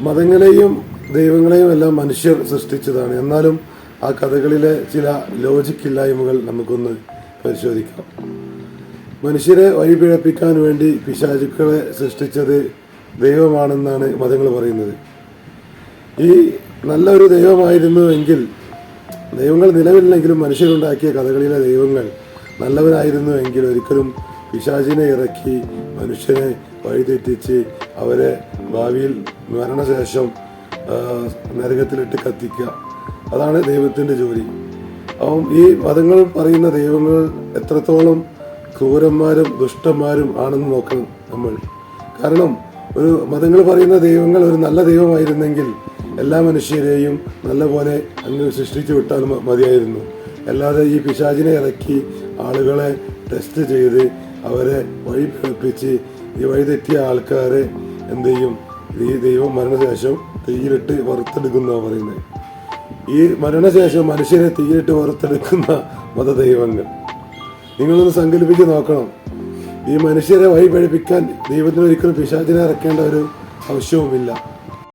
മതങ്ങളെയും ദൈവങ്ങളെയും എല്ലാം മനുഷ്യർ സൃഷ്ടിച്ചതാണ്. എന്നാലും ആ കഥകളിലെ ചില ലോജിക് ലോജിക്കില്ലായ്മകൾ നമുക്കൊന്ന് പരിശോധിക്കാം. മനുഷ്യരെ വഴിപിഴപ്പിക്കാൻ വേണ്ടി പിശാചുക്കളെ സൃഷ്ടിച്ചത് ദൈവമാണെന്നാണ് മതങ്ങൾ പറയുന്നത്. ഈ നല്ലൊരു ദൈവമായിരുന്നു എങ്കിൽ ദൈവങ്ങൾ നിലവിലില്ലെങ്കിലും മനുഷ്യരുണ്ടാക്കിയ കഥകളിലെ ദൈവങ്ങൾ നല്ലവരായിരുന്നു എങ്കിൽ ഒരിക്കലും പിശാചിനെ ഇറക്കി മനുഷ്യനെ വഴിതെറ്റിച്ച് അവരെ ഭാവിയിൽ മരണശേഷം നരകത്തിലിട്ട് കത്തിക്കുക. അതാണ് ദൈവത്തിന്റെ ജോലി. അപ്പം ഈ മതങ്ങൾ പറയുന്ന ദൈവങ്ങൾ എത്രത്തോളം ക്രൂരന്മാരും ദുഷ്ടന്മാരും ആണെന്ന് നോക്കണം നമ്മൾ. കാരണം ഒരു മതങ്ങൾ പറയുന്ന ദൈവങ്ങൾ ഒരു നല്ല ദൈവമായിരുന്നെങ്കിൽ എല്ലാ മനുഷ്യരെയും നല്ലപോലെ അങ്ങ് സൃഷ്ടിച്ചു വിട്ടാൽ മതിയായിരുന്നു. അല്ലാതെ ഈ പിശാചിനെ ഇറക്കി ആളുകളെ ടെസ്റ്റ് ചെയ്ത് അവരെ വഴി പിഴപ്പിച്ച് ഈ വഴിതെറ്റിയ ആൾക്കാരെ എന്ത് ചെയ്യും? ഈ ദൈവം മരണശേഷം തീയിലിട്ട് വറുത്തെടുക്കുന്ന പറയുന്നത്. ഈ മരണശേഷം മനുഷ്യരെ തീയിലിട്ട് വറുത്തെടുക്കുന്ന മതദൈവങ്ങൾ. നിങ്ങളൊന്ന് സങ്കല്പിച്ച് നോക്കണം. ഈ മനുഷ്യരെ വഴി പഴിപ്പിക്കാൻ ദൈവത്തിന് ഒരിക്കലും പിശാചിനെ ഇറക്കേണ്ട ഒരു ആവശ്യവുമില്ല.